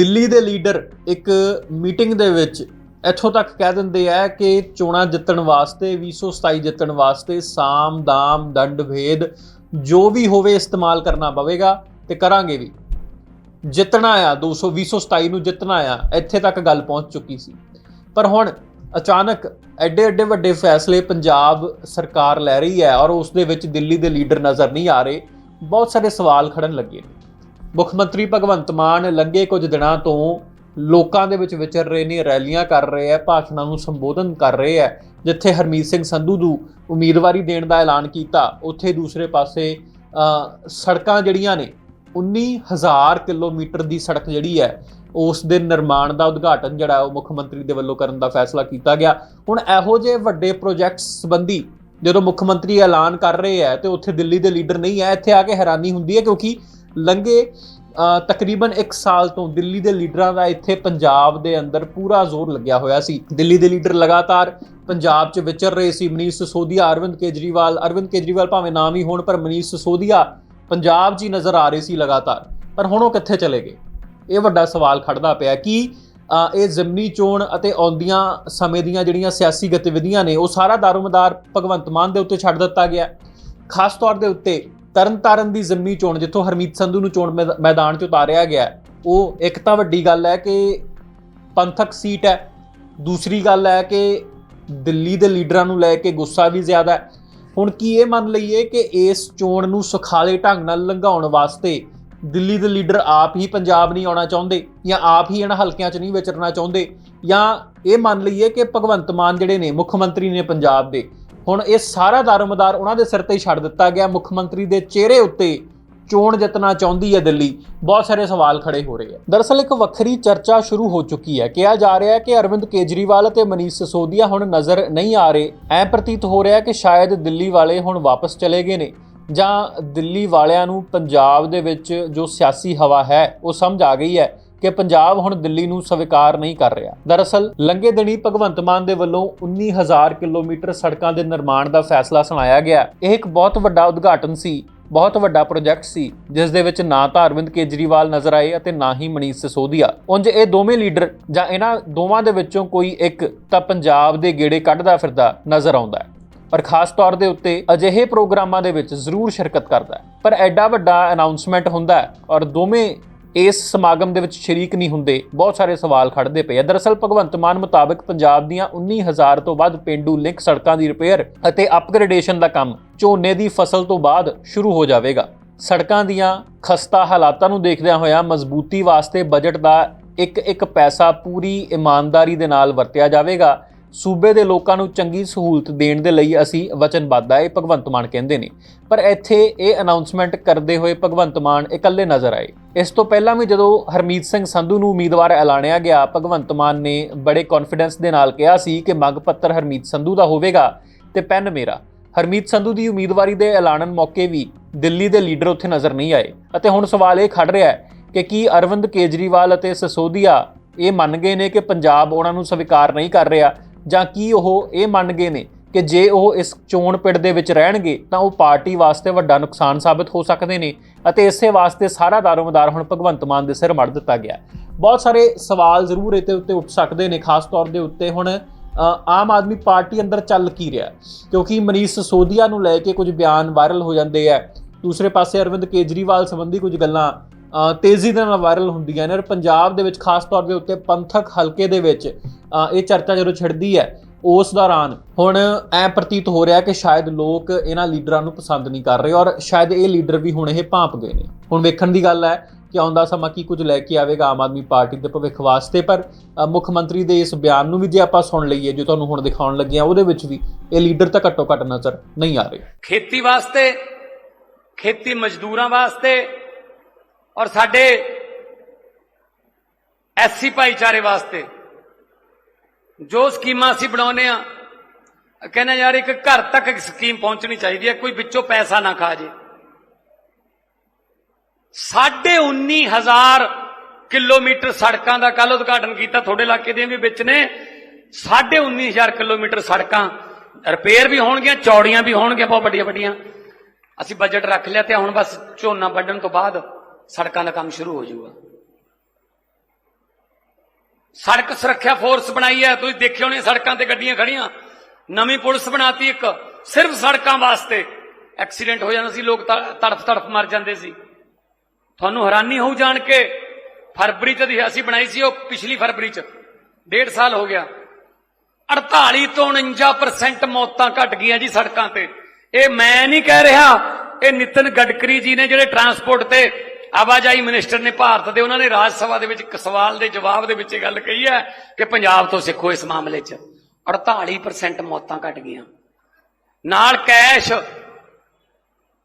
ਦਿੱਲੀ ਦੇ ਲੀਡਰ ਇੱਕ ਮੀਟਿੰਗ ਦੇ ਵਿੱਚ ਇੱਥੋਂ ਤੱਕ ਕਹਿ ਦਿੰਦੇ ਆ ਕਿ ਚੋਣਾਂ ਜਿੱਤਣ ਵਾਸਤੇ 2027 ਜਿੱਤਣ ਵਾਸਤੇ ਸਾਮ, ਦਾਮ, ਦੰਡ, ਭੇਦ ਜੋ ਵੀ ਹੋਵੇ ਇਸਤੇਮਾਲ ਕਰਨਾ ਪਵੇਗਾ ਤੇ ਕਰਾਂਗੇ ਵੀ। ਜਿੱਤਣਾ ਆ 200 2027 ਨੂੰ ਜਿੱਤਣਾ ਆ, ਇੱਥੇ ਤੱਕ ਗੱਲ ਪਹੁੰਚ ਚੁੱਕੀ ਸੀ। ਪਰ ਹੁਣ ਅਚਾਨਕ ਐਡੇ ਐਡੇ ਵੱਡੇ ਫੈਸਲੇ ਪੰਜਾਬ ਸਰਕਾਰ ਲੈ ਰਹੀ ਹੈ ਔਰ ਉਸ ਦੇ ਵਿੱਚ ਦਿੱਲੀ ਦੇ ਲੀਡਰ ਨਜ਼ਰ ਨਹੀਂ ਆ ਰਹੇ, ਬਹੁਤ ਸਾਰੇ ਸਵਾਲ ਖੜਨ ਲੱਗੇ ਨੇ। ਮੁੱਖ ਮੰਤਰੀ ਭਗਵੰਤ ਮਾਨ ਲੰਘੇ ਕੁਝ ਦਿਨਾਂ ਤੋਂ ਲੋਕਾਂ ਦੇ ਵਿੱਚ ਵਿਚਰ ਰਹੇ ਨੇ, ਰੈਲੀਆਂ ਕਰ ਰਹੇ ਆ ਭਾਸ਼ਣਾਂ ਨੂੰ ਸੰਬੋਧਨ ਕਰ ਰਹੇ ਆ ਜਿੱਥੇ ਹਰਮੀਤ ਸਿੰਘ ਸੰਧੂ ਨੂੰ ਉਮੀਦਵਾਰੀ ਦੇਣ ਦਾ ਐਲਾਨ ਕੀਤਾ, ਉੱਥੇ ਦੂਸਰੇ ਪਾਸੇ ਸੜਕਾਂ ਜਿਹੜੀਆਂ ਨੇ 19000 ਕਿਲੋਮੀਟਰ ਦੀ ਸੜਕ ਜਿਹੜੀ ਹੈ, ਉਸ ਦੇ ਨਿਰਮਾਣ ਦਾ ਉਦਘਾਟਨ ਜਿਹੜਾ ਉਹ ਮੁੱਖ ਮੰਤਰੀ ਦੇ ਵੱਲੋਂ ਕਰਨ ਦਾ ਫੈਸਲਾ ਕੀਤਾ ਗਿਆ। ਹੁਣ ਇਹੋ ਜਿਹੇ ਵੱਡੇ ਪ੍ਰੋਜੈਕਟਸ ਸੰਬੰਧੀ ਜਦੋਂ ਮੁੱਖ ਮੰਤਰੀ ਐਲਾਨ ਕਰ ਰਹੇ ਹੈ, ਤੇ ਉੱਥੇ ਦਿੱਲੀ ਦੇ ਲੀਡਰ ਨਹੀਂ ਹੈ, ਇੱਥੇ ਆ ਕੇ ਹੈਰਾਨੀ ਹੁੰਦੀ ਹੈ ਕਿਉਂਕਿ ਲੰਘੇ। ਤਕਰੀਬਨ 1 ਸਾਲ ਤੋਂ ਦਿੱਲੀ ਦੇ ਲੀਡਰਾਂ ਦਾ ਇੱਥੇ ਪੰਜਾਬ ਦੇ ਅੰਦਰ ਪੂਰਾ ਜ਼ੋਰ ਲੱਗਿਆ ਹੋਇਆ ਸੀ। ਦਿੱਲੀ ਦੇ ਲੀਡਰ ਲਗਾਤਾਰ ਪੰਜਾਬ 'ਚ ਵਿਚਰ ਰਹੇ ਸੀ। ਮਨੀਸ਼ ਸਿਸੋਦੀਆ, ਅਰਵਿੰਦ ਕੇਜਰੀਵਾਲ ਅਰਵਿੰਦ ਕੇਜਰੀਵਾਲ ਭਾਵੇਂ ਨਾਮ ਹੀ ਹੋਣ, ਪਰ ਮਨੀਸ਼ ਸਿਸੋਦੀਆ ਪੰਜਾਬ 'ਚ ਹੀ ਨਜ਼ਰ ਆ ਰਹੇ ਸੀ ਲਗਾਤਾਰ। ਪਰ ਹੁਣ ਉਹ ਕਿੱਥੇ ਚਲੇ ਗਏ? ਇਹ ਵੱਡਾ ਸਵਾਲ ਖੜਦਾ ਪਿਆ ਕਿ ਇਹ ਜ਼ਮਨੀ ਚੋਣ ਅਤੇ ਆਉਂਦੀਆਂ ਸਮੇਂ ਦੀਆਂ ਜਿਹੜੀਆਂ ਸਿਆਸੀ ਗਤੀਵਿਧੀਆਂ ਨੇ, ਉਹ ਸਾਰਾ ਦਾਰੋਮਦਾਰ ਭਗਵੰਤ ਮਾਨ ਦੇ ਉੱਤੇ ਛੱਡ ਦਿੱਤਾ ਗਿਆ। ਖਾਸ ਤੌਰ ਦੇ ਉੱਤੇ ਤਰਨਤਾਰਨ ਦੀ ਜ਼ਮਨੀ ਚੋਣ, ਜਿੱਥੋਂ ਹਰਮੀਤ ਸੰਧੂ ਨੂੰ ਚੋਣ ਮੈਦਾ- ਮੈਦਾਨ 'ਚ ਉਤਾਰਿਆ ਗਿਆ ਉਹ ਇੱਕ ਤਾਂ ਵੱਡੀ ਗੱਲ ਹੈ ਕਿ ਪੰਥਕ ਸੀਟ ਹੈ, ਦੂਸਰੀ ਗੱਲ ਹੈ ਕਿ ਦਿੱਲੀ ਦੇ ਲੀਡਰਾਂ ਨੂੰ ਲੈ ਕੇ ਗੁੱਸਾ ਵੀ ਜ਼ਿਆਦਾ ਹੈ। ਹੁਣ ਕੀ ਇਹ ਮੰਨ ਲਈਏ ਕਿ ਇਸ ਚੋਣ ਨੂੰ ਸੁਖਾਲੇ ਢੰਗ ਨਾਲ ਲੰਘਾਉਣ ਵਾਸਤੇ ਦਿੱਲੀ ਦੇ ਲੀਡਰ ਆਪ ਹੀ ਪੰਜਾਬ ਨਹੀਂ ਆਉਣਾ ਚਾਹੁੰਦੇ ਜਾਂ ਆਪ ਹੀ ਇਹਨਾਂ ਹਲਕਿਆਂ 'ਚ ਨਹੀਂ ਵਿਚਰਨਾ ਚਾਹੁੰਦੇ ਜਾਂ ਇਹ ਮੰਨ ਲਈਏ ਕਿ ਭਗਵੰਤ ਮਾਨ ਜਿਹੜੇ ਨੇ, ਮੁੱਖ ਮੰਤਰੀ ਨੇ ਪੰਜਾਬ ਦੇ ਹੁਣ ਇਹ ਸਾਰਾ ਦਾਰੋਮਦਾਰ ਉਹਨਾਂ ਦੇ ਸਿਰ ਤੇ ਹੀ ਛੱਡ ਦਿੱਤਾ ਗਿਆ। ਮੁੱਖ ਮੰਤਰੀ ਦੇ ਚਿਹਰੇ ਉੱਤੇ ਚੋਣ ਜਿੱਤਣਾ ਚਾਹੁੰਦੀ ਹੈ ਦਿੱਲੀ। ਬਹੁਤ ਸਾਰੇ ਸਵਾਲ ਖੜੇ ਹੋ ਰਹੇ ਆ। ਦਰਅਸਲ ਇੱਕ ਵੱਖਰੀ ਚਰਚਾ ਸ਼ੁਰੂ ਹੋ ਚੁੱਕੀ ਹੈ। ਕਿਹਾ ਜਾ ਰਿਹਾ ਹੈ ਕਿ ਅਰਵਿੰਦ ਕੇਜਰੀਵਾਲ ਅਤੇ ਮਨੀਸ਼ ਸਿਸੋਦੀਆ ਹੁਣ ਨਜ਼ਰ ਨਹੀਂ ਆ ਰਹੇ। ਐ ਪ੍ਰਤੀਤ ਹੋ ਰਿਹਾ ਕਿ ਸ਼ਾਇਦ ਦਿੱਲੀ ਵਾਲੇ ਹੁਣ ਵਾਪਸ ਚਲੇ ਗਏ ਨੇ ਜਾਂ ਦਿੱਲੀ ਵਾਲਿਆਂ ਨੂੰ ਪੰਜਾਬ ਦੇ ਵਿੱਚ ਜੋ ਸਿਆਸੀ ਹਵਾ ਹੈ, ਉਹ ਸਮਝ ਆ ਗਈ ਹੈ। ਕਿ ਪੰਜਾਬ ਹੁਣ ਦਿੱਲੀ ਨੂੰ ਸਵੀਕਾਰ ਨਹੀਂ ਕਰ ਰਿਹਾ। ਦਰਅਸਲ, ਲੰਘੇ ਦਿਨੀ ਭਗਵੰਤ ਮਾਨ ਦੇ ਵੱਲੋਂ 19000 ਕਿਲੋਮੀਟਰ ਸੜਕਾਂ ਦੇ ਨਿਰਮਾਣ ਦਾ ਫੈਸਲਾ ਸੁਣਾਇਆ ਗਿਆ। ਇਹ ਇੱਕ ਬਹੁਤ ਵੱਡਾ ਉਦਘਾਟਨ ਸੀ, ਬਹੁਤ ਵੱਡਾ ਪ੍ਰੋਜੈਕਟ ਸੀ, ਜਿਸ ਦੇ ਵਿੱਚ ਨਾ ਤਾਂ ਅਰਵਿੰਦ ਕੇਜਰੀਵਾਲ ਨਜ਼ਰ ਆਏ ਅਤੇ ਨਾ ਹੀ ਮਨੀਸ਼ ਸਿਸੋਦੀਆ। ਉਂਝ ਇਹ ਦੋਵੇਂ ਲੀਡਰ ਜਾਂ ਇਹਨਾਂ ਦੋਵਾਂ ਦੇ ਵਿੱਚੋਂ ਕੋਈ ਇੱਕ ਤਾਂ ਪੰਜਾਬ ਦੇ ਗੇੜੇ ਕੱਢਦਾ ਫਿਰਦਾ ਨਜ਼ਰ ਆਉਂਦਾ ਹੈ। ਪਰ ਖਾਸ ਤੌਰ ਦੇ ਉੱਤੇ ਅਜਿਹੇ ਪ੍ਰੋਗਰਾਮਾਂ ਦੇ ਵਿੱਚ ਜ਼ਰੂਰ ਸ਼ਿਰਕਤ ਕਰਦਾ ਪਰ ਐਡਾ ਵੱਡਾ ਅਨਾਉਂਸਮੈਂਟ ਹੁੰਦਾ ਔਰ ਦੋਵੇਂ ਇਸ ਸਮਾਗਮ ਦੇ ਵਿੱਚ ਸ਼ਰੀਕ ਨਹੀਂ ਹੁੰਦੇ, ਬਹੁਤ ਸਾਰੇ ਸਵਾਲ ਖੜਦੇ ਪਏ ਆ। ਦਰਅਸਲ, ਭਗਵੰਤ ਮਾਨ ਮੁਤਾਬਕ ਪੰਜਾਬ ਦੀਆਂ 19000 ਤੋਂ ਵੱਧ ਪਿੰਡੂ ਲਿੰਕ ਸੜਕਾਂ ਦੀ ਰਿਪੇਅਰ ਅਤੇ ਅਪਗ੍ਰੇਡੇਸ਼ਨ ਦਾ ਕੰਮ ਝੋਨੇ ਦੀ ਫਸਲ ਤੋਂ ਬਾਅਦ ਸ਼ੁਰੂ ਹੋ ਜਾਵੇਗਾ। ਸੜਕਾਂ ਦੀਆਂ ਖਸਤਾ ਹਾਲਾਤਾਂ ਨੂੰ ਦੇਖਦਿਆਂ ਹੋਇਆਂ ਮਜ਼ਬੂਤੀ ਵਾਸਤੇ ਬਜਟ ਦਾ ਇੱਕ ਇੱਕ ਪੈਸਾ ਪੂਰੀ ਇਮਾਨਦਾਰੀ ਦੇ ਨਾਲ ਵਰਤਿਆ ਜਾਵੇਗਾ। ਸੂਬੇ ਦੇ ਲੋਕਾਂ ਨੂੰ ਚੰਗੀ ਸਹੂਲਤ ਦੇਣ ਦੇ ਲਈ ਅਸੀਂ ਵਚਨਬੱਧ ਆ, ਇਹ ਭਗਵੰਤ ਮਾਨ ਕਹਿੰਦੇ ਨੇ। ਪਰ ਇੱਥੇ ਇਹ ਅਨਾਉਂਸਮੈਂਟ ਕਰਦੇ ਹੋਏ ਭਗਵੰਤ ਮਾਨ ਇਕੱਲੇ ਨਜ਼ਰ ਆਏ। ਇਸ ਤੋਂ ਪਹਿਲਾਂ ਵੀ ਜਦੋਂ ਹਰਮੀਤ ਸਿੰਘ ਸੰਧੂ ਨੂੰ ਉਮੀਦਵਾਰ ਐਲਾਨਿਆ ਗਿਆ, ਭਗਵੰਤ ਮਾਨ ਨੇ ਬੜੇ ਕੌਨਫੀਡੈਂਸ ਦੇ ਨਾਲ ਕਿਹਾ ਸੀ ਕਿ ਮੰਗ ਪੱਤਰ ਹਰਮੀਤ ਸੰਧੂ ਦਾ ਹੋਵੇਗਾ ਤੇ ਪੈਨ ਮੇਰਾ। ਹਰਮੀਤ ਸੰਧੂ ਦੀ ਉਮੀਦਵਾਰੀ ਦੇ ਐਲਾਨਨ ਮੌਕੇ ਵੀ ਦਿੱਲੀ ਦੇ ਲੀਡਰ ਉੱਥੇ ਨਜ਼ਰ ਨਹੀਂ ਆਏ। ਅਤੇ ਹੁਣ ਸਵਾਲ ਇਹ ਖੜ ਰਿਹਾ ਹੈ ਕਿ ਕੀ ਅਰਵਿੰਦ ਕੇਜਰੀਵਾਲ ਅਤੇ ਸਸੋਦੀਆ ਇਹ ਮੰਨ ਗਏ ਨੇ ਕਿ ਪੰਜਾਬ ਉਹਨਾਂ ਨੂੰ ਸਵੀਕਾਰ ਨਹੀਂ ਕਰ ਰਿਹਾ? ਜਾਂ ਕੀ ਉਹ ਇਹ ਮੰਨ ਗਏ ਨੇ ਕਿ ਜੇ ਉਹ ਇਸ ਚੋਣ ਪਿੜ ਦੇ ਵਿੱਚ ਰਹਿਣਗੇ ਤਾਂ ਉਹ ਪਾਰਟੀ ਵਾਸਤੇ ਵੱਡਾ ਨੁਕਸਾਨ ਸਾਬਤ ਹੋ ਸਕਦੇ ਨੇ ਅਤੇ ਇਸੇ ਵਾਸਤੇ ਸਾਰਾ ਦਾਰੋਮਦਾਰ ਹੁਣ ਭਗਵੰਤ ਮਾਨ ਦੇ ਸਿਰ ਮੜ ਦਿੱਤਾ ਗਿਆ। ਬਹੁਤ ਸਾਰੇ ਸਵਾਲ ਜ਼ਰੂਰ ਇਹਦੇ ਉੱਤੇ ਉੱਠ ਸਕਦੇ ਨੇ, ਖਾਸ ਤੌਰ ਦੇ ਉੱਤੇ ਹੁਣ ਆਮ ਆਦਮੀ ਪਾਰਟੀ ਅੰਦਰ ਚੱਲ ਕੀ ਰਿਹਾ ਕਿਉਂਕਿ ਮਨੀਸ਼ ਸਿਸੋਦੀਆ ਨੂੰ ਲੈ ਕੇ ਕੁਝ ਬਿਆਨ ਵਾਇਰਲ ਹੋ ਜਾਂਦੇ ਆ। ਦੂਸਰੇ ਪਾਸੇ ਅਰਵਿੰਦ ਕੇਜਰੀਵਾਲ ਸੰਬੰਧੀ ਕੁਝ ਗੱਲਾਂ ਤੇਜ਼ੀ ਦੇ ਨਾਲ ਵਾਇਰਲ ਹੁੰਦੀਆਂ ਨੇ ਔਰ ਪੰਜਾਬ ਦੇ ਵਿੱਚ ਖਾਸ ਤੌਰ ਦੇ ਉੱਤੇ ਪੰਥਕ ਹਲਕੇ ਦੇ ਵਿੱਚ ਇਹ ਚਰਚਾ ਜਦੋਂ ਛਿੜਦੀ ਹੈ, ਉਸ ਦੌਰਾਨ ਹੁਣ ਐ ਪ੍ਰਤੀਤ ਹੋ ਰਿਹਾ ਕਿ ਸ਼ਾਇਦ ਲੋਕ ਇਹਨਾਂ ਲੀਡਰਾਂ ਨੂੰ ਪਸੰਦ ਨਹੀਂ ਕਰ ਰਹੇ ਔਰ ਸ਼ਾਇਦ ਇਹ ਲੀਡਰ ਵੀ ਹੁਣ ਇਹ ਭਾਂਪ ਗਏ ਨੇ। ਹੁਣ ਵੇਖਣ ਦੀ ਗੱਲ ਹੈ ਕਿ ਆਉਂਦਾ ਸਮਾਂ ਕੀ ਕੁਝ ਲੈ ਕੇ ਆਵੇਗਾ ਆਮ ਆਦਮੀ ਪਾਰਟੀ ਦੇ ਭਵਿੱਖ ਵਾਸਤੇ, ਪਰ ਮੁੱਖ ਮੰਤਰੀ ਦੇ ਇਸ ਬਿਆਨ ਨੂੰ ਵੀ ਜੇ ਆਪਾਂ ਸੁਣ ਲਈਏ, ਜੋ ਤੁਹਾਨੂੰ ਹੁਣ ਦਿਖਾਉਣ ਲੱਗੇ ਆ ਉਹਦੇ ਵਿੱਚ ਵੀ ਇਹ ਲੀਡਰ ਤਾਂ ਘੱਟੋ ਘੱਟ ਨਜ਼ਰ ਨਹੀਂ ਆ ਰਹੇ। ਖੇਤੀ ਵਾਸਤੇ, ਖੇਤੀ ਮਜ਼ਦੂਰਾਂ ਵਾਸਤੇ ਔਰ ਸਾਡੇ ਐਸਸੀ ਭਾਈਚਾਰੇ ਵਾਸਤੇ ਜੋ ਸਕੀਮਾਂ ਅਸੀਂ ਬਣਾਉਨੇ ਆ ਕਹਿੰਦੇ ਯਾਰ ਇੱਕ ਘਰ ਤੱਕ ਇੱਕ ਸਕੀਮ ਪਹੁੰਚਣੀ ਚਾਹੀਦੀ ਹੈ, ਕੋਈ ਵਿੱਚੋਂ ਪੈਸਾ ਨਾ ਖਾ ਜੇ। ਸਾਢੇ 19000 ਕਿਲੋਮੀਟਰ ਸੜਕਾਂ ਦਾ ਕੱਲ ਉਦਘਾਟਨ ਕੀਤਾ, ਤੁਹਾਡੇ ਇਲਾਕੇ ਦੀਆਂ ਵੀ ਵਿੱਚ ਨੇ। ਸਾਢੇ 19000 ਕਿਲੋਮੀਟਰ ਸੜਕਾਂ, ਰਿਪੇਅਰ ਵੀ ਹੋਣਗੀਆਂ, ਚੌੜੀਆਂ ਵੀ ਹੋਣਗੀਆਂ, ਬਹੁਤ ਵੱਡੀਆਂ ਵੱਡੀਆਂ ਅਸੀਂ ਬਜਟ ਰੱਖ ਲਿਆ ਤੇ ਹੁਣ ਬਸ ਝੋਨਾ ਵੱਢਣ ਤੋਂ ਬਾਅਦ ਸੜਕਾਂ ਦਾ ਕੰਮ ਸ਼ੁਰੂ ਹੋ ਜਾਊਗਾ। ਸੜਕ ਸੁਰੱਖਿਆ ਫੋਰਸ ਬਣਾਈ ਹੈ, ਤੁਸੀਂ ਦੇਖਿਓ ਨੇ ਸੜਕਾਂ ਤੇ ਗੱਡੀਆਂ ਖੜੀਆਂ ਨਵੀਂ ਪੁਲਿਸ ਬਣਾਤੀ ਇੱਕ, ਸਿਰਫ ਸੜਕਾਂ ਵਾਸਤੇ। ਐਕਸੀਡੈਂਟ ਹੋ ਜਾਂਦਾ ਸੀ, ਲੋਕ ਤੜਫ ਤੜਫ ਮਰ ਜਾਂਦੇ ਸੀ। ਤੁਹਾਨੂੰ ਹੈਰਾਨੀ ਹੋਊ ਜਾਣ ਕੇ, ਫਰਵਰੀ ਚ ਦੀ ਅਸੀਂ ਬਣਾਈ ਸੀ ਉਹ, ਪਿਛਲੀ ਫਰਵਰੀ ਚ। ਡੇਢ ਸਾਲ ਹੋ ਗਿਆ। 48 ਤੋਂ 49% ਮੌਤਾਂ ਘਟ ਗਈਆਂ ਜੀ ਸੜਕਾਂ ਤੇ। ਇਹ ਮੈਂ ਨਹੀਂ ਕਹਿ ਰਿਹਾ, ਇਹ ਨਿਤਨ ਗਡਕਰੀ ਜੀ ਨੇ ਜਿਹੜੇ ਟਰਾਂਸਪੋਰਟ ਤੇ ਆਵਾਜਾਈ ਮਿਨਿਸਟਰ ਨੇ ਭਾਰਤ ਦੇ ਉਹਨਾਂ ਨੇ ਰਾਜ ਸਭਾ ਦੇ ਵਿੱਚ ਇੱਕ ਸਵਾਲ ਦੇ ਜਵਾਬ ਦੇ ਵਿੱਚ ਇਹ ਗੱਲ ਕਹੀ ਹੈ ਕਿ ਪੰਜਾਬ ਤੋਂ ਸਿੱਖੋ ਇਸ ਮਾਮਲੇ 'ਚ। 48% ਮੌਤਾਂ ਘਟ ਗਈਆਂ। ਨਾਲ ਕੈਸ਼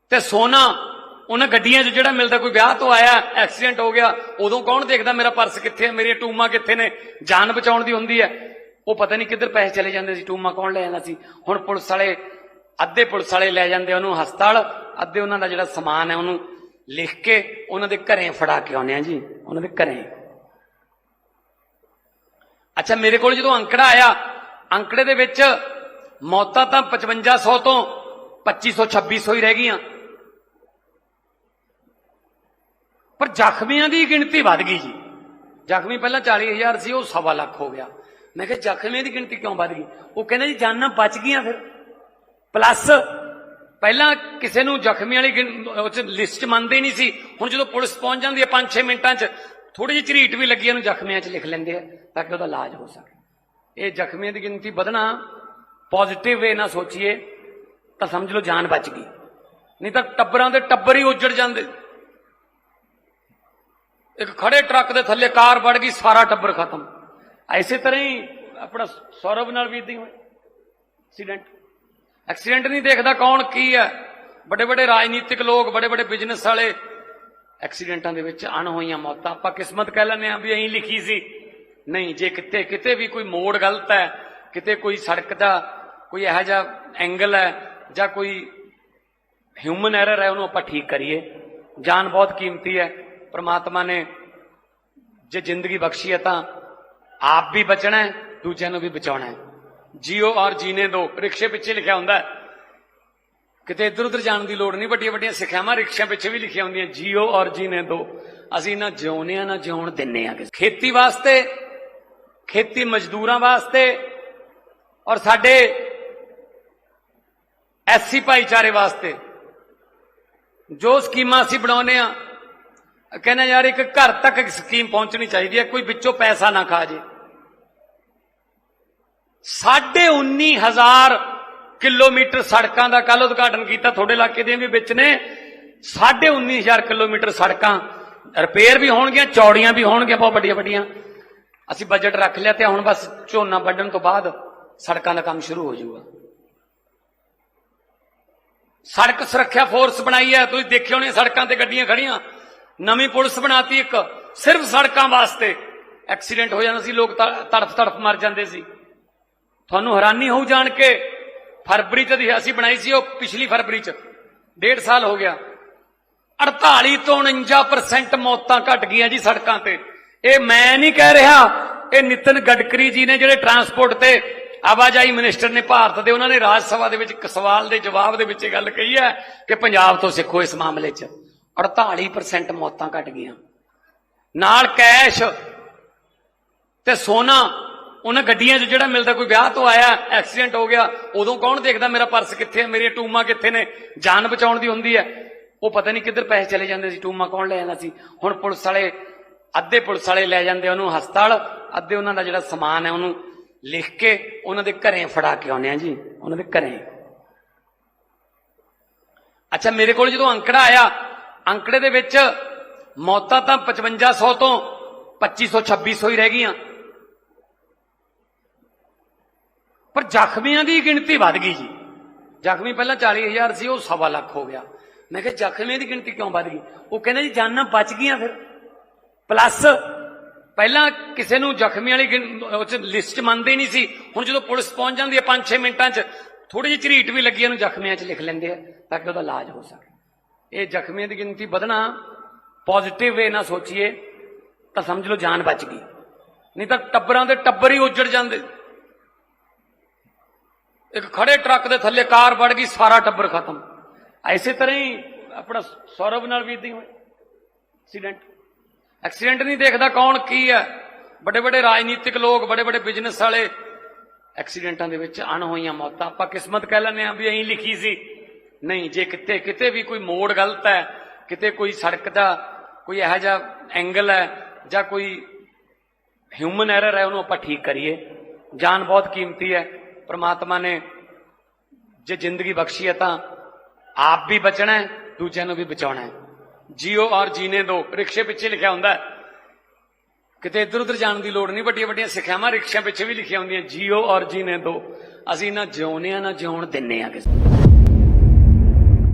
ਤੇ ਸੋਨਾ, ਉਹਨਾਂ ਗੱਡੀਆਂ 'ਚ ਜਿਹੜਾ ਮਿਲਦਾ, ਕੋਈ ਵਿਆਹ ਤੋਂ ਆਇਆ, ਐਕਸੀਡੈਂਟ ਹੋ ਗਿਆ, ਉਦੋਂ ਕੌਣ ਦੇਖਦਾ ਮੇਰਾ ਪਰਸ ਕਿੱਥੇ ਹੈ ਮੇਰੀਆਂ ਟੂਮਾਂ ਕਿੱਥੇ ਨੇ? ਜਾਨ ਬਚਾਉਣ ਦੀ ਹੁੰਦੀ ਹੈ। ਉਹ ਪਤਾ ਨਹੀਂ ਕਿੱਧਰ ਪੈਸੇ ਚਲੇ ਜਾਂਦੇ ਸੀ, ਟੂਮਾਂ ਕੌਣ ਲੈ ਜਾਂਦਾ ਸੀ? ਹੁਣ ਪੁਲਿਸ ਵਾਲੇ, ਅੱਧੇ ਪੁਲਿਸ ਵਾਲੇ ਲੈ ਜਾਂਦੇ ਉਹਨੂੰ ਹਸਪਤਾਲ, ਅੱਧੇ ਉਹਨਾਂ ਦਾ ਜਿਹੜਾ ਸਮਾਨ ਹੈ ਉਹਨੂੰ ਲਿਖ ਕੇ ਉਹਨਾਂ ਦੇ ਘਰੇ ਫੜਾ ਕੇ ਆਉਂਦੇ ਆ ਜੀ, ਉਹਨਾਂ ਦੇ ਘਰੇ। ਅੱਛਾ, ਮੇਰੇ ਕੋਲ ਜਦੋਂ ਅੰਕੜਾ ਆਇਆ, ਅੰਕੜੇ ਦੇ ਵਿੱਚ ਮੌਤਾਂ ਤਾਂ 5500 ਤੋਂ 2500 2600 ਹੀ ਰਹਿ ਗਈਆਂ। ਪਰ ਜ਼ਖਮੀਆਂ ਦੀ ਗਿਣਤੀ ਵੱਧ ਗਈ ਜੀ। ਜ਼ਖਮੀ ਪਹਿਲਾਂ 40000 ਸੀ, ਉਹ ਸਵਾ ਲੱਖ ਹੋ ਗਿਆ। ਮੈਂ ਕਿਹਾ, ਜ਼ਖਮੀਆਂ ਦੀ ਗਿਣਤੀ ਕਿਉਂ ਵੱਧ ਗਈ? ਉਹ ਕਹਿੰਦੇ ਜੀ, ਜਾਨਾਂ ਬਚ ਗਈਆਂ ਫਿਰ। ਪਲੱਸ ਪਹਿਲਾਂ ਕਿਸੇ ਨੂੰ ਜ਼ਖਮੀ ਵਾਲੀ ਗਿਣ- ਉਹ ਚ ਲਿਸਟ 'ਚ ਮੰਨਦੇ ਨਹੀਂ ਸੀ। ਹੁਣ ਜਦੋਂ ਪੁਲਿਸ ਪਹੁੰਚ ਜਾਂਦੀ ਹੈ 5-6 ਮਿੰਟਾਂ 'ਚ ਥੋੜੀ ਜਿਹੀ ਝਰੀਟ ਵੀ ਲੱਗੀ ਉਹਨੂੰ ਜ਼ਖਮੀਆਂ 'ਚ ਲਿਖ ਲੈਂਦੇ ਆ ਤਾਂ ਕਿ ਉਹਦਾ ਇਲਾਜ ਹੋ ਸਕੇ। ਇਹ ਜ਼ਖਮੀਆਂ ਦੀ ਗਿਣਤੀ ਵਧਣਾ ਪੋਜ਼ਿਟਿਵ ਵੇ ਨਾ ਸੋਚੀਏ ਤਾਂ ਸਮਝ ਲਓ ਜਾਨ ਬਚ ਗਈ। ਨਹੀਂ ਤਾਂ ਟੱਬਰਾਂ ਦੇ ਟੱਬਰ ਹੀ ਉੱਜੜ ਜਾਂਦੇ। ਇੱਕ ਖੜੇ ਟਰੱਕ ਦੇ ਥੱਲੇ ਕਾਰ ਵੜ ਗਈ, ਸਾਰਾ ਟੱਬਰ ਖਤਮ। ਐਸੇ ਤਰ੍ਹਾਂ ਹੀ ਆਪਣਾ ਸੌਰਵ ਨਾਲ ਵੀ ਇਦਾਂ ਹੀ ਹੋਇਆ। ਐਕਸੀਡੈਂਟ ਐਕਸੀਡੈਂਟ ਨਹੀਂ ਦੇਖਦਾ ਕੌਣ ਕੀ ਹੈ। ਵੱਡੇ ਵੱਡੇ ਰਾਜਨੀਤਿਕ ਲੋਕ ਵੱਡੇ ਵੱਡੇ ਬਿਜ਼ਨਸ ਵਾਲੇ ਐਕਸੀਡੈਂਟਾਂ ਦੇ ਵਿੱਚ ਅਣ ਹੋਈਆਂ ਮੌਤਾਂ। ਆਪਾਂ ਕਿਸਮਤ ਕਹਿ ਲੈਂਦੇ ਆ ਵੀ ਐਂ ਲਿਖੀ ਸੀ। ਨਹੀਂ, ਜੇ ਕਿਤੇ ਕਿਤੇ ਵੀ ਕੋਈ ਮੋੜ ਗਲਤ ਹੈ, ਕਿਤੇ ਕੋਈ ਸੜਕ ਦਾ ਕੋਈ ਇਹੋ ਜਿਹਾ ਐਂਗਲ ਹੈ ਜਾਂ ਕੋਈ ਹਿਊਮਨ ਐਰਰ ਹੈ, ਉਹਨੂੰ ਆਪਾਂ ਠੀਕ ਕਰੀਏ। ਜਾਨ ਬਹੁਤ ਕੀਮਤੀ ਹੈ। ਪ੍ਰਮਾਤਮਾ ਨੇ ਜੇ ਜ਼ਿੰਦਗੀ ਬਖਸ਼ੀ ਹੈ ਤਾਂ ਆਪ ਵੀ ਬਚਣਾ ਹੈ, ਦੂਜਿਆਂ ਨੂੰ ਵੀ ਬਚਾਉਣਾ ਹੈ। ਜੀਓ ਔਰ ਜੀਨੇ ਦੋ ਰਿਕਸ਼ੇ ਪਿੱਛੇ ਲਿਖਿਆ ਹੁੰਦਾ ਕਿਤੇ ਇੱਧਰ ਉੱਧਰ ਜਾਣ ਦੀ ਲੋੜ ਨਹੀਂ, ਵੱਡੀਆਂ ਵੱਡੀਆਂ ਸਿੱਖਿਆਵਾਂ ਰਿਕਸ਼ਿਆਂ ਪਿੱਛੇ ਵੀ ਲਿਖੀਆਂ ਹੁੰਦੀਆਂ ਜੀਓ ਔਰ ਜੀਨੇ ਦੋ। ਅਸੀਂ ਨਾ ਜਿਉਂਦੇ ਆ ਨਾ ਜਿਉਣ ਦਿੰਨੇ ਆ ਕਿਸੇ ਖੇਤੀ ਵਾਸਤੇ, ਖੇਤੀ ਮਜ਼ਦੂਰਾਂ ਵਾਸਤੇ ਔਰ ਸਾਡੇ ਐਸਸੀ ਭਾਈਚਾਰੇ ਵਾਸਤੇ। ਜੋ ਸਕੀਮਾਂ ਅਸੀਂ ਬਣਾਉਨੇ ਆ ਕਹਿੰਦੇ ਯਾਰ ਇੱਕ ਘਰ ਤੱਕ ਇੱਕ ਸਕੀਮ ਪਹੁੰਚਣੀ ਚਾਹੀਦੀ ਹੈ, ਕੋਈ ਵਿੱਚੋਂ ਪੈਸਾ ਨਾ ਖਾ ਜੇ। 19000 ਕਿਲੋਮੀਟਰ ਸੜਕਾਂ ਦਾ ਕੱਲ ਉਦਘਾਟਨ ਕੀਤਾ, ਤੁਹਾਡੇ ਇਲਾਕੇ ਦੀਆਂ ਵੀ ਵਿੱਚ ਨੇ। ਸਾਢੇ 19000 ਕਿਲੋਮੀਟਰ ਸੜਕਾਂ, ਰਿਪੇਅਰ ਵੀ ਹੋਣਗੀਆਂ, ਚੌੜੀਆਂ ਵੀ ਹੋਣਗੀਆਂ, ਬਹੁਤ ਵੱਡੀਆਂ ਵੱਡੀਆਂ। ਅਸੀਂ ਬਜਟ ਰੱਖ ਲਿਆ ਤੇ ਹੁਣ ਬਸ ਝੋਨਾ ਵੱਢਣ ਤੋਂ ਬਾਅਦ ਸੜਕਾਂ ਦਾ ਕੰਮ ਸ਼ੁਰੂ ਹੋ ਜਾਊਗਾ। ਸੜਕ ਸੁਰੱਖਿਆ ਫੋਰਸ ਬਣਾਈ ਹੈ, ਤੁਸੀਂ ਦੇਖਿਓ ਨੇ ਸੜਕਾਂ ਤੇ ਗੱਡੀਆਂ ਖੜੀਆਂ ਨਵੀਂ ਪੁਲਿਸ ਬਣਾਤੀ ਇੱਕ, ਸਿਰਫ ਸੜਕਾਂ ਵਾਸਤੇ। ਐਕਸੀਡੈਂਟ ਹੋ ਜਾਂਦਾ ਸੀ, ਲੋਕ ਤ- ਤੜਫ ਤੜਫ ਮਰ ਜਾਂਦੇ ਸੀ। ਤੁਹਾਨੂੰ ਹੈਰਾਨੀ ਹੋਊ ਜਾਣ ਕੇ, ਫਰਵਰੀ ਚ ਦੀ ਅਸੀਂ ਬਣਾਈ ਸੀ ਉਹ ਪਿਛਲੀ ਫਰਵਰੀ ਚ, ਡੇਢ ਸਾਲ ਹੋ ਗਿਆ। 48 ਤੋਂ 49% ਮੌਤਾਂ ਘਟ ਗਈਆਂ ਜੀ ਸੜਕਾਂ ਤੇ। ਇਹ ਮੈਂ ਨਹੀਂ ਕਹਿ ਰਿਹਾ, ਇਹ ਨਿਤਨ ਗਡਕਰੀ ਜੀ ਨੇ ਜਿਹੜੇ ਟਰਾਂਸਪੋਰਟ ਤੇ ਆਵਾਜਾਈ ਮਿਨਿਸਟਰ ਨੇ ਭਾਰਤ ਦੇ, ਉਹਨਾਂ ਨੇ ਰਾਜ ਸਭਾ ਦੇ ਵਿੱਚ ਇੱਕ ਸਵਾਲ ਦੇ ਜਵਾਬ ਦੇ ਵਿੱਚ ਇਹ ਗੱਲ ਕਹੀ ਹੈ ਕਿ ਪੰਜਾਬ ਤੋਂ ਸਿੱਖੋ ਇਸ ਮਾਮਲੇ 'ਚ। 48% ਮੌਤਾਂ ਘਟ ਗਈਆਂ। ਨਾਲ ਕੈਸ਼ ਤੇ ਸੋਨਾ ਉਹਨਾਂ ਗੱਡੀਆਂ 'ਚ ਜਿਹੜਾ ਮਿਲਦਾ ਕੋਈ ਵਿਆਹ ਤੋਂ ਆਇਆ, ਐਕਸੀਡੈਂਟ ਹੋ ਗਿਆ, ਉਦੋਂ ਕੌਣ ਦੇਖਦਾ ਮੇਰਾ ਪਰਸ ਕਿੱਥੇ ਹੈ ਮੇਰੀਆਂ ਟੂਮਾਂ ਕਿੱਥੇ ਨੇ? ਜਾਨ ਬਚਾਉਣ ਦੀ ਹੁੰਦੀ ਹੈ। ਉਹ ਪਤਾ ਨਹੀਂ ਕਿੱਧਰ ਪੈਸੇ ਚਲੇ ਜਾਂਦੇ ਸੀ, ਟੂਮਾਂ ਕੌਣ ਲੈ ਜਾਂਦਾ ਸੀ। ਹੁਣ ਪੁਲਿਸ ਵਾਲੇ, ਅੱਧੇ ਪੁਲਿਸ ਵਾਲੇ ਲੈ ਜਾਂਦੇ ਉਹਨੂੰ ਹਸਪਤਾਲ, ਅੱਧੇ ਉਹਨਾਂ ਦਾ ਜਿਹੜਾ ਸਮਾਨ ਹੈ ਉਹਨੂੰ ਲਿਖ ਕੇ ਉਹਨਾਂ ਦੇ ਘਰੇ ਫੜਾ ਕੇ ਆਉਂਦੇ ਆ ਜੀ, ਉਹਨਾਂ ਦੇ ਘਰੇ। ਅੱਛਾ, ਮੇਰੇ ਕੋਲ ਜਦੋਂ ਅੰਕੜਾ ਆਇਆ, ਅੰਕੜੇ ਦੇ ਵਿੱਚ ਮੌਤਾਂ ਤਾਂ 5500 ਤੋਂ 2500 2600 ਹੀ ਰਹਿ ਗਈਆਂ। ਪਰ ਜ਼ਖਮੀਆਂ ਦੀ ਗਿਣਤੀ ਵੱਧ ਗਈ ਜੀ। ਜ਼ਖਮੀ ਪਹਿਲਾਂ 40000 ਸੀ, ਉਹ ਸਵਾ ਲੱਖ ਹੋ ਗਿਆ। ਮੈਂ ਕਿਹਾ, ਜ਼ਖਮੀਆਂ ਦੀ ਗਿਣਤੀ ਕਿਉਂ ਵੱਧ ਗਈ? ਉਹ ਕਹਿੰਦੇ ਜੀ, ਜਾਨਾਂ ਬਚ ਗਈਆਂ ਫਿਰ। ਪਲੱਸ ਪਹਿਲਾਂ ਕਿਸੇ ਨੂੰ ਜ਼ਖਮੀ ਵਾਲੀ ਗਿਣ- ਉਹ ਚ ਲਿਸਟ 'ਚ ਮੰਨਦੇ ਨਹੀਂ ਸੀ। ਹੁਣ ਜਦੋਂ ਪੁਲਿਸ ਪਹੁੰਚ ਜਾਂਦੀ ਹੈ 5-6 ਮਿੰਟਾਂ 'ਚ ਥੋੜੀ ਜਿਹੀ ਝਰੀਟ ਵੀ ਲੱਗੀ ਇਹਨੂੰ ਜ਼ਖਮੀਆਂ 'ਚ ਲਿਖ ਲੈਂਦੇ ਆ, ਤਾਂ ਕਿ ਉਹਦਾ ਇਲਾਜ ਹੋ ਸਕੇ। ਇਹ ਜ਼ਖਮੀਆਂ ਦੀ ਗਿਣਤੀ ਵਧਣਾ ਪੋਜ਼ਿਟਿਵ ਵੇ ਨਾ ਸੋਚੀਏ, ਤਾਂ ਸਮਝ ਲਓ ਜਾਨ ਬਚ ਗਈ। ਨਹੀਂ ਤਾਂ ਟੱਬਰਾਂ ਦੇ ਟੱਬਰ ਹੀ ਉੱਜੜ ਜਾਂਦੇ। ਇੱਕ ਖੜੇ ਟਰੱਕ ਦੇ ਥੱਲੇ ਕਾਰ ਵੜ ਗਈ, ਸਾਰਾ ਟੱਬਰ ਖਤਮ। ਐਸੇ ਤਰ੍ਹਾਂ ਹੀ ਆਪਣਾ ਸੌਰਵ ਨਾਲ ਵੀ ਇਦਾਂ ਹੋਇਆ ਐਕਸੀਡੈਂਟ ਐਕਸੀਡੈਂਟ ਨਹੀਂ ਦੇਖਦਾ ਕੌਣ ਕੀ ਹੈ। ਵੱਡੇ ਵੱਡੇ ਰਾਜਨੀਤਿਕ ਲੋਕ ਵੱਡੇ ਵੱਡੇ ਬਿਜ਼ਨਸ ਵਾਲੇ ਐਕਸੀਡੈਂਟਾਂ ਦੇ ਵਿੱਚ ਅਣ ਹੋਈਆਂ ਮੌਤਾਂ। ਆਪਾਂ ਕਿਸਮਤ ਕਹਿ ਲੈਂਦੇ ਆ ਵੀ ਐਂ ਲਿਖੀ ਸੀ। ਨਹੀਂ, ਜੇ ਕਿਤੇ ਕਿਤੇ ਵੀ ਕੋਈ ਮੋੜ ਗਲਤ ਹੈ, ਕਿਤੇ ਕੋਈ ਸੜਕ ਦਾ ਕੋਈ ਇਹੋ ਜਿਹਾ ਐਂਗਲ ਹੈ ਜਾਂ ਕੋਈ ਹਿਊਮਨ ਐਰਰ ਹੈ, ਉਹਨੂੰ ਆਪਾਂ ਠੀਕ ਕਰੀਏ। ਜਾਨ ਬਹੁਤ ਕੀਮਤੀ ਹੈ। ਪ੍ਰਮਾਤਮਾ ਨੇ ਜੇ ਜ਼ਿੰਦਗੀ ਬਖਸ਼ੀ ਹੈ ਤਾਂ ਆਪ ਵੀ ਬਚਣਾ ਹੈ, ਦੂਜਿਆਂ ਨੂੰ ਵੀ ਬਚਾਉਣਾ ਹੈ। ਜੀਓ ਔਰ ਜੀਨੇ ਦੋ। ਰਿਕਸ਼ੇ ਪਿੱਛੇ ਲਿਖਿਆ ਹੁੰਦਾ ਹੈ। ਕਿਤੇ ਇੱਧਰ ਉੱਧਰ ਜਾਣ ਦੀ ਲੋੜ ਨਹੀਂ, ਵੱਡੀਆਂ ਵੱਡੀਆਂ ਸਿੱਖਿਆਵਾਂ ਰਿਕਸ਼ਿਆਂ ਪਿੱਛੇ ਵੀ ਲਿਖੀਆਂ ਹੁੰਦੀਆਂ, ਜੀਓ ਔਰ ਜੀਨੇ ਦੋ। ਅਸੀਂ ਨਾ ਜਿਉਂਦੇ ਆ ਨਾ ਜਿਉਣ ਦਿੰਨੇ ਆ ਕਿਸੇ